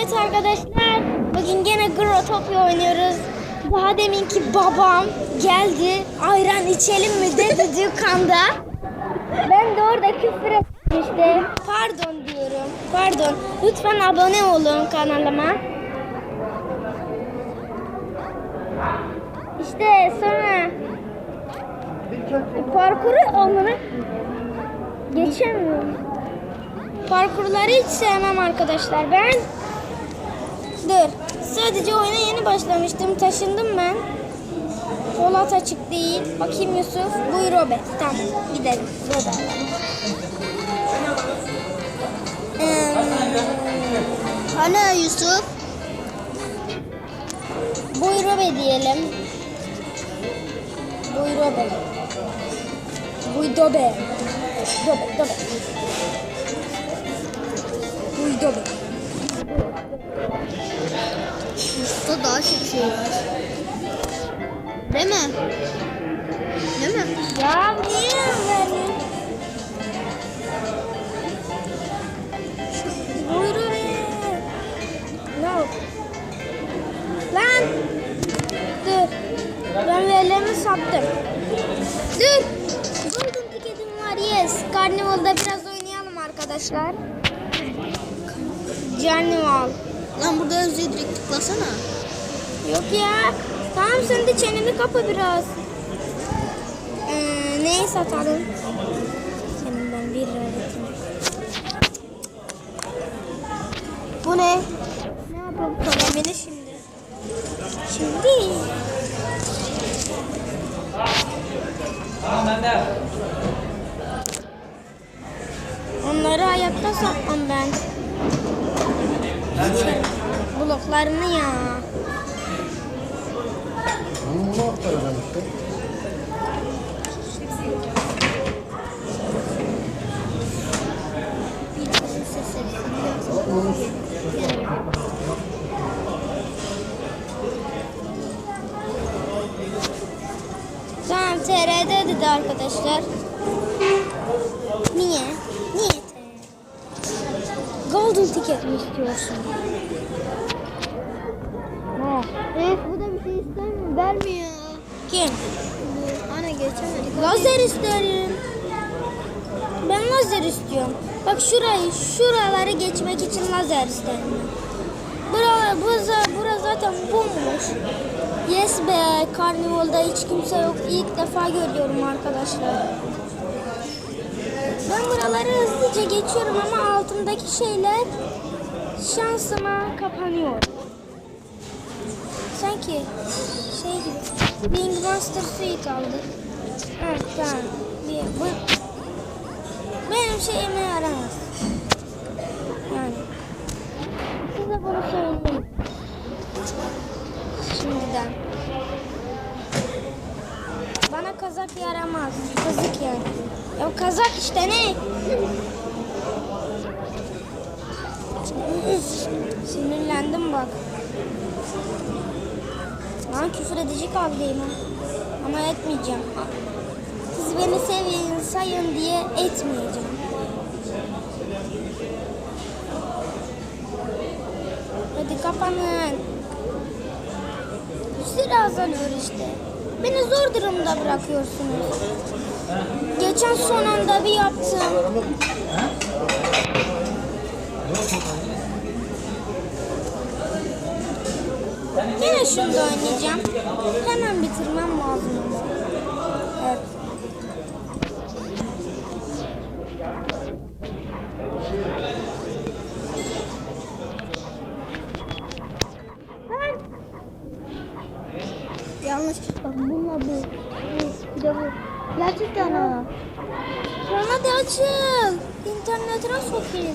Evet arkadaşlar, bugün gene Grotopia oynuyoruz. Daha deminki babam geldi, ayran içelim mi dedi dükkanda. Ben de orada küfür ettim işte. Pardon diyorum, pardon. Lütfen abone olun kanalıma. İşte sonra parkuru onları geçemiyorum. Parkurları hiç sevmem arkadaşlar. Ben dur. Sadece oyuna yeni başlamıştım. Taşındım ben. Polat açık değil. Bakayım Yusuf. Buyur Robert. Tamam. Gidelim. Burada. Ee, Yusuf? buyur Robert diyelim. Buyur Robert. Buyur Dobe. Dobe. Dobe. Buyur Dobe. Daha çok şey var. Değil mi? Değil mi? Ya niye vermiyorsun? Buyurun. No. Lan. Dur. Ben verilerimi sattım. Dur. Golden tiketim var yes. Carnival'da biraz oynayalım arkadaşlar. Carnival. Lan burada yazıyor direkt tıklasana. Yok ya. Tamam sen de çeneni kapa biraz. Ee, neyi satalım? Senin ben bir öğretim. Bu ne? Ne yapalım kalemini şimdi? Şimdi. Tamam ben de. Onları ayakta satmam ben. Bloklarını ya. Dedi arkadaşlar. Niye? Niye? Golden ticket mi istiyorsun? Ne? Evet bu da bir şey istemiyor. Vermiyor. Kim? Bu ana geçemedik. Lazer isterim. Ben lazer istiyorum. Bak şurayı, şuraları geçmek için lazer isterim. Bura, bura, bura zaten bomboş. Yes be, karnivalda hiç kimse yok. İlk defa görüyorum arkadaşlar. Ben buraları hızlıca geçiyorum ama altımdaki şeyler şansıma kapanıyor. Sanki şey gibi. Wing Master Suite aldık. Evet tamam. Bir, bu, benim şeyime yaramaz. Yani. Size bunu söyleyeyim. Şimdiden. Bana kazak yaramaz. Kazık yani. Ya kazak işte ne? Sinirlendim bak. Lan küfür edici kaldıyım ha. Ama etmeyeceğim. Siz beni sevin, sayın diye etmeyeceğim. Hadi kapanın. Azalıyor işte. Beni zor durumda bırakıyorsunuz. Geçen son anda bir yaptım. Yine şunu da oynayacağım. Hemen Kalıyor.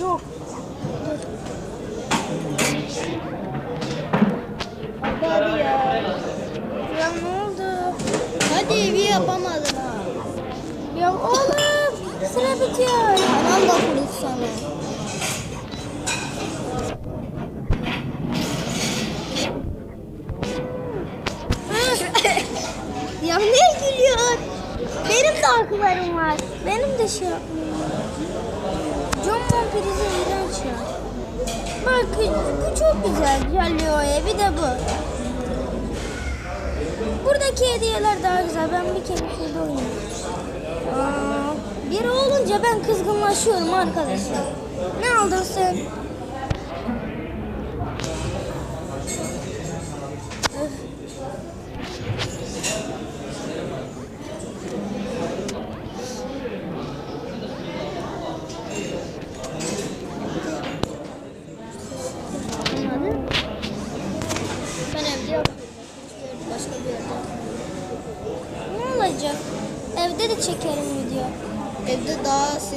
Yok. Hadi ya. Ya ne oldu? Hadi bir yapamadın ha. Ya oğlum süre bitiyor. Anam da kurut sana. ya ne gülüyor? Benim de aklarım var. Benim de şey yapmıyor. John Montpellier'e iğrenç ya. Bak bu çok güzel Jalio'ya bir de bu. Buradaki hediyeler daha güzel. Ben bir kere şurada oynayayım. Aa biri olunca ben kızgınlaşıyorum arkadaşlar. Ne aldın sen?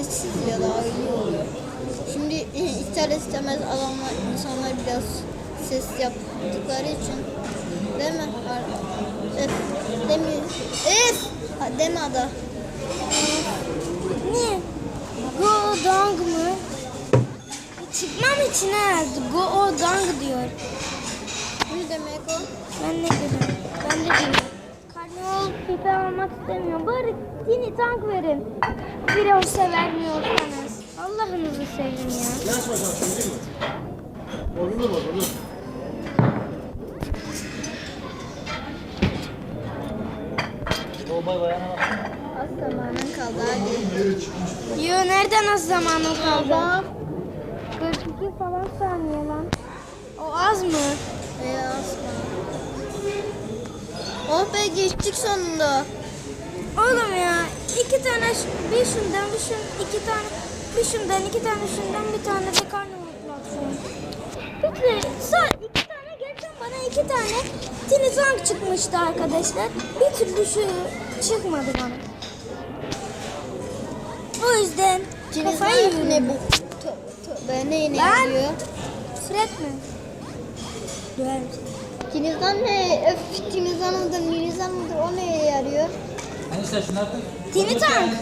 Sessiz ya daha iyi oluyor. Şimdi ister istemez adamlar, insanlar biraz ses yaptıkları için değil mi? Öf, demiyor. Öf! Deme ada. Niye? Go dong mu? Çıkmam için ha. Go o dong diyor. Ne demek o? Ben ne bileyim. Ben de bilmiyorum. Karnıyol pipe almak istemiyorum. Bari tini tank verin. Biraz severmiyorsanız. Allah'ınızı sevin ya. Yaş bakalım şimdi mi? Olur mu? Olur. Az zamanın kaldı. Yo nereden az zamanım kaldı? Baba. 42 falan saniye lan. O az mı? Veya asla. Oh be geçtik sonunda. Oğlum ya iki tane bir şundan bir şun iki tane bir şundan iki tane şundan bir tane de karnıyol platformu. Peki sa iki tane geçen bana iki tane tini tank çıkmıştı arkadaşlar. Bir türlü şu çıkmadı bana. O yüzden kafayı yiyorum. ne bu? Tö- Tövbe ne ne Lan! diyor? Süret mi? Döver misin? Kinizan ne? Öf kinizan mıdır, minizan mıdır? O neye yarıyor? Enişte şunları tut. Tini tank.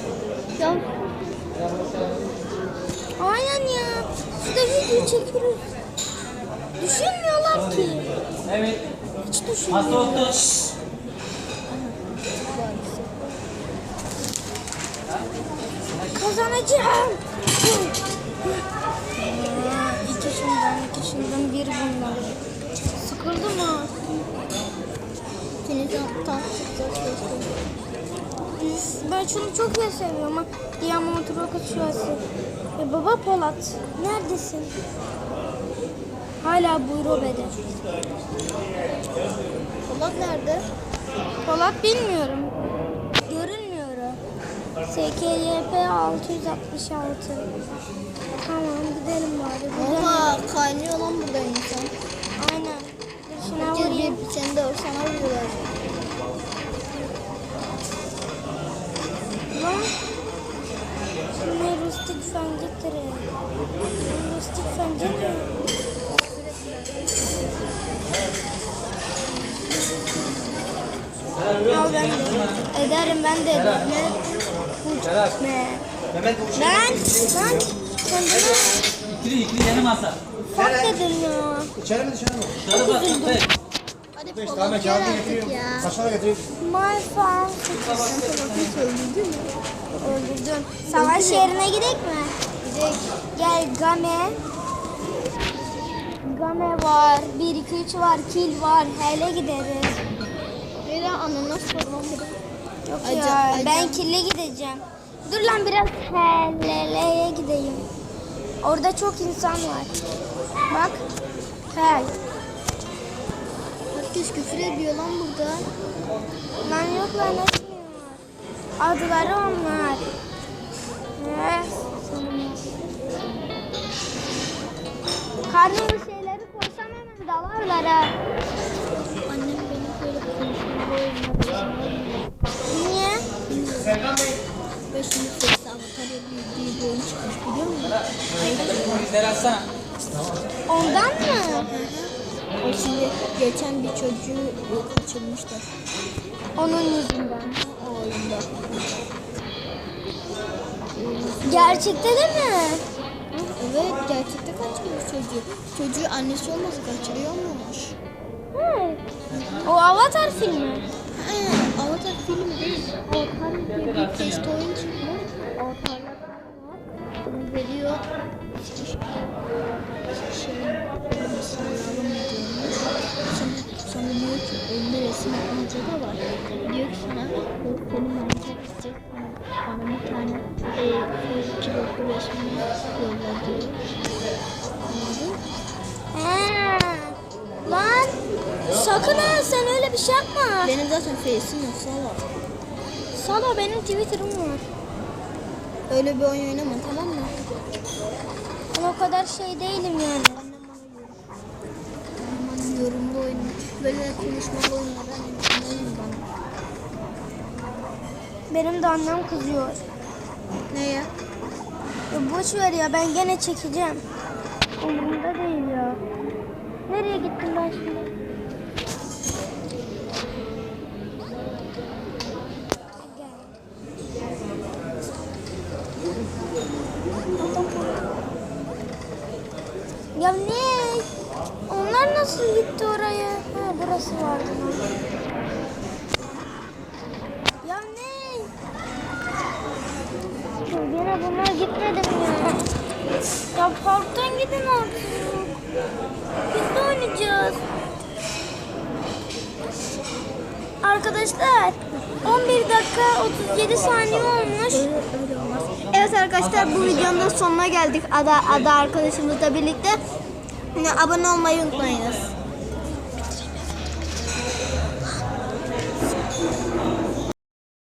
Ya Aynen ya. Şurada video çekiyoruz. Düşünmüyorlar ki. Evet. Hiç Hasta düşünmüyorlar. oldu. Kazanacağım. Aa, İki şundan, iki şundan, bir bundan. Ben şunu çok iyi seviyorum ama Diamond Rocket şurası. E baba Polat, neredesin? Hala buyruğu bede. Polat nerede? Polat bilmiyorum. Görünmüyor. SKYP 666. Tamam gidelim bari. Oha kaynıyor lan burada insan. Aynen. Şuna vurayım. bir seni de sana vuruyorlar. Lan. Şuna rustik fen getirin. Rustik fen getirin. Al ben de. Ederim ben de. Ne? Ne? Mehmet Ben, ben kendime ikili ikili yeni masa. fark dedim ya. İçeri mi dışarı mı? Dışarı bak. Tane kağıdı ya. Kaşına getireyim. My farm. Öldürdüm. Savaş yerine gidelim mi? Gidelim. Gel Game. Game var. 1 2 3 var. Kill var. Hele gideriz. Böyle ananas de. Yok Aca- ya. aca- Ben kille gideceğim. Dur lan biraz heleleye gideyim. Orada çok insan var. Bak. Hel. Herkes küfür ediyor lan burada. Lan yok lan etmiyor. Adları onlar. Ne? Karnımı şeyleri koysam hemen dalarlar ha. Annem beni böyle konuşuyor. Niye? Ve şimdi sesi avatarya bir, oyun çıkmış biliyor musun? Açsana. Ondan mı? O şimdi geçen bir çocuğu kaçırmışlar Onun yüzünden. o oyunda. Gerçekte de mi? Evet gerçekten kaçırmış çocuğu. Çocuğu annesi olmasa kaçırıyormuş. Hı. O Avatar filmi. Ee, Avatar filmi değil. Avatar diye bir test oyun çıkmış. bunu veriyor. Şey, sallayalım diyormuş. Sonra diyor ki elinde resim yapmaca da var. Diyor ki sana bu benim manyak isteyecek bana, bir tane e, iki boyutlu resmini yolla diyor. He. Lan sakın ha sen öyle bir şey yapma. Benim zaten face'im yok sala. Salo benim Twitter'ım var. Öyle bir oyun oynama tamam mı? Ben o kadar şey değilim yani. Yorumlu oyun. Böyle konuşmalı oyunları oynayın bana. Benim de annem kızıyor. Neye? Ya boş ver ya ben gene çekeceğim. Umurumda değil ya. Nereye gittim ben şimdi? Ya ne? Nasıl gitti oraya? Ha burası vardı. Ya ne? Ya Gene bunlar gitmedi mi ya? Ya parktan gidin artık. Biz de oynayacağız. Arkadaşlar 11 dakika 37 saniye olmuş. Evet arkadaşlar bu videonun sonuna geldik. Ada, Ada arkadaşımızla birlikte. Abone olmayı unutmayınız.